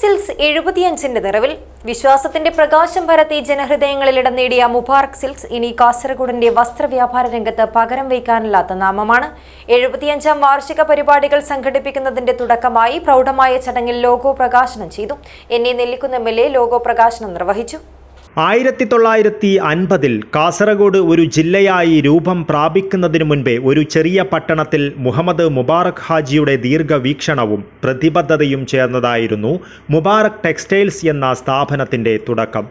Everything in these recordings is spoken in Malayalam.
സിൽക്സ് എഴുപത്തിയഞ്ചിന്റെ നിറവിൽ. വിശ്വാസത്തിന്റെ പ്രകാശം പരത്തി ജനഹൃദയങ്ങളിൽ ഇടം നേടിയ മുബാറക് സിൽക്സ് ഇനി കാസർഗോഡിന്റെ വസ്ത്രവ്യാപാര രംഗത്ത് പകരം വയ്ക്കാനില്ലാത്ത നാമമാണ്. എഴുപത്തിയഞ്ചാം വാർഷിക പരിപാടികൾ സംഘടിപ്പിക്കുന്നതിന്റെ തുടക്കമായി പ്രൗഢമായ ചടങ്ങിൽ ലോഗോ പ്രകാശനം ചെയ്തു. N A Nellikunnu M L A logo പ്രകാശനം നിർവഹിച്ചു. ആയിരത്തി തൊള്ളായിരത്തി അൻപതിൽ കാസർഗോഡ് ഒരു ജില്ലയായി രൂപം പ്രാപിക്കുന്നതിനു മുൻപേ ഒരു ചെറിയ പട്ടണത്തിൽ മുഹമ്മദ് മുബാറക് ഹാജിയുടെ ദീർഘവീക്ഷണവും പ്രതിബദ്ധതയും ചേർന്നതായിരുന്നു മുബാറക് ടെക്സ്റ്റൈൽസ് എന്ന സ്ഥാപനത്തിന്റെ തുടക്കം.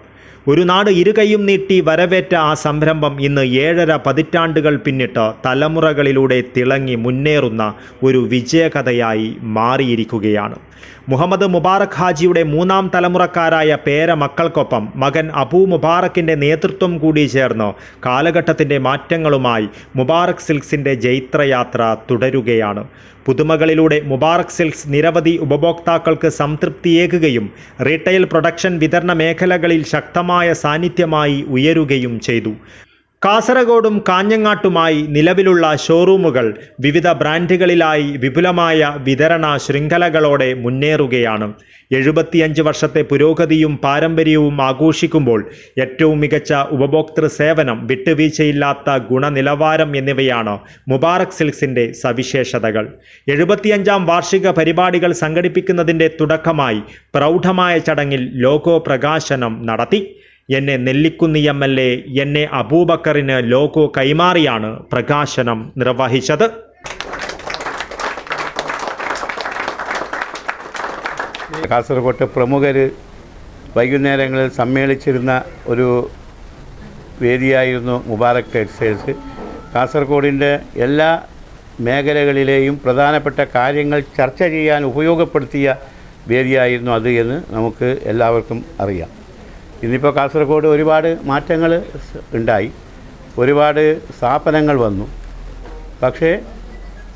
ഒരു നാട് ഇരുകൈയും നീട്ടി വരവേറ്റ ആ സംരംഭം ഇന്ന് ഏഴര പതിറ്റാണ്ടുകൾ പിന്നിട്ട് തലമുറകളിലൂടെ തിളങ്ങി മുന്നേറുന്ന ഒരു വിജയകഥയായി മാറിയിരിക്കുകയാണ്. മുഹമ്മദ് മുബാറക് ഹാജിയുടെ മൂന്നാം തലമുറക്കാരായ പേരമക്കൾക്കൊപ്പം മകൻ അബൂ മുബാറക്കിന്റെ നേതൃത്വം കൂടി ചേർന്ന് കാലഘട്ടത്തിന്റെ മാറ്റങ്ങളുമായി മുബാറക് സിൽക്സിന്റെ ജൈത്രയാത്ര തുടരുകയാണ്. പുതുമകളിലൂടെ മുബാറക് സിൽക്സ് നിരവധി ഉപഭോക്താക്കൾക്ക് സംതൃപ്തിയേകുകയും റീറ്റെയിൽ പ്രൊഡക്ഷൻ വിതരണ മേഖലകളിൽ ശക്തമായ സാന്നിധ്യമായി ഉയരുകയും ചെയ്തു. കാസർഗോഡും കാഞ്ഞങ്ങാട്ടുമായി നിലവിലുള്ള ഷോറൂമുകൾ വിവിധ ബ്രാൻഡുകളിലായി വിപുലമായ വിതരണ ശൃംഖലകളോടെ മുന്നേറുകയാണ്. എഴുപത്തിയഞ്ച് വർഷത്തെ പുരോഗതിയും പാരമ്പര്യവും ആഘോഷിക്കുമ്പോൾ ഏറ്റവും മികച്ച ഉപഭോക്തൃ സേവനം വിട്ടുവീഴ്ചയില്ലാത്ത ഗുണനിലവാരം എന്നിവയാണ് മുബാറക് സിൽക്സിന്റെ സവിശേഷതകൾ. എഴുപത്തിയഞ്ചാം വാർഷിക പരിപാടികൾ സംഘടിപ്പിക്കുന്നതിന്റെ തുടക്കമായി പ്രൗഢമായ ചടങ്ങിൽ ലോഗോ പ്രകാശനം നടത്തി. എന്നെ നെല്ലിക്കുന്നിയമ്മല്ലേ എന്നെ അബൂബക്കറിന് ലോഗോ കൈമാറിയാണ് പ്രകാശനം നിർവഹിച്ചത്. കാസർഗോട്ട് പ്രമുഖർ വൈകുന്നേരങ്ങളിൽ സമ്മേളിച്ചിരുന്ന ഒരു വേദിയായിരുന്നു മുബാറക് ടെക്സ്റ്റൈൽസ് കാസർഗോഡിന്റെ എല്ലാ മേഖലകളിലെയും പ്രധാനപ്പെട്ട കാര്യങ്ങൾ ചർച്ച ചെയ്യാൻ ഉപയോഗപ്പെടുത്തിയ വേദിയായിരുന്നു അത് എന്ന് നമുക്ക് എല്ലാവർക്കും അറിയാം. ഇന്നിപ്പോൾ കാസർഗോഡ് ഒരുപാട് മാറ്റങ്ങൾ ഉണ്ടായി. ഒരുപാട് സ്ഥാപനങ്ങൾ വന്നു. പക്ഷേ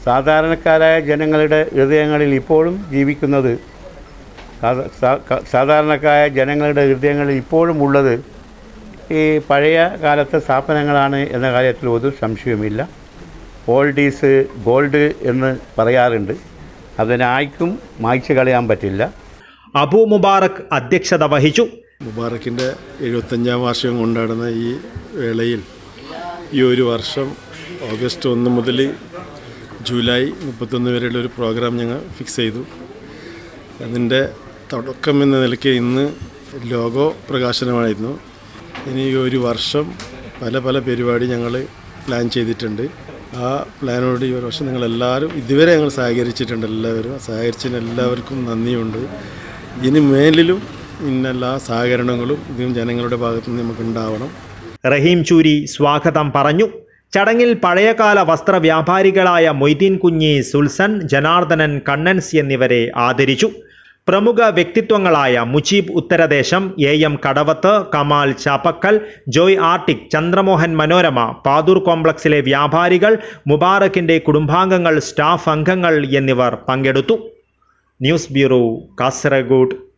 സാധാരണക്കാരായ ജനങ്ങളുടെ ഹൃദയങ്ങളിൽ ഇപ്പോഴും ജീവിക്കുന്നത് സാധ- സാധാരണക്കാരായ ജനങ്ങളുടെ ഹൃദയങ്ങളിൽ ഇപ്പോഴും ഉള്ളത് ഈ പഴയ കാലത്തെ സ്ഥാപനങ്ങളാണ് എന്ന കാര്യത്തിൽ ഒരു സംശയവുമില്ല. ഓൾഡ് ഈസ് ഗോൾഡ് എന്ന് പറയാറുണ്ട്. അതിനായിക്കും മായ്ച്ചു കളയാൻ പറ്റില്ല. അബു മുബാറക് അധ്യക്ഷത വഹിച്ചു. മുബാറക്കിന്റെ എഴുപത്തഞ്ചാം വാർഷികം കൊണ്ടാടുന്ന ഈ വേളയിൽ ഈ ഒരു വർഷം ഓഗസ്റ്റ് ഒന്ന് മുതൽ ജൂലൈ മുപ്പത്തൊന്ന് വരെയുള്ള ഒരു പ്രോഗ്രാം ഞങ്ങൾ ഫിക്സ് ചെയ്തു. അതിന്റെ തുടക്കം എന്ന നിലയ്ക്ക് ഇന്ന് ലോഗോ പ്രകാശനമായിരുന്നു. ഇനി ഈ ഒരു വർഷം പല പല പരിപാടി ഞങ്ങൾ പ്ലാൻ ചെയ്തിട്ടുണ്ട്. ആ പ്ലാനോട് ഈ ഒരു വർഷം നിങ്ങളെല്ലാവരും ഇതുവരെ ഞങ്ങൾ സഹകരിച്ചിട്ടുണ്ട് എല്ലാവരും. സഹകരിച്ചതിന് എല്ലാവർക്കും നന്ദിയുണ്ട്. ഇനി മേലിലും ഇന്നെല്ലാ സഹകരണങ്ങളും ഇതും ജനങ്ങളുടെ ഭാഗത്ത് നിന്ന് നമുക്ക് ഉണ്ടാവണം. റഹീം ചൂരി സ്വാഗതം പറഞ്ഞു. ചടങ്ങിൽ പഴയകാല വസ്ത്ര വ്യാപാരികളായ മൊയ്തീൻ കുഞ്ഞി സുൽസൻ ജനാർദ്ദനൻ കണ്ണൻസ് എന്നിവരെ ആദരിച്ചു. പ്രമുഖ വ്യക്തിത്വങ്ങളായ Mujeeb Utharadesam A M Kadavath Kamal Chappakkal Joy arctic Chandramohan Manorama Pathoor കോംപ്ലക്സിലെ വ്യാപാരികൾ മുബാറക്കിന്റെ കുടുംബാംഗങ്ങൾ സ്റ്റാഫ് അംഗങ്ങൾ എന്നിവർ പങ്കെടുത്തു. News bureau Kasaragod.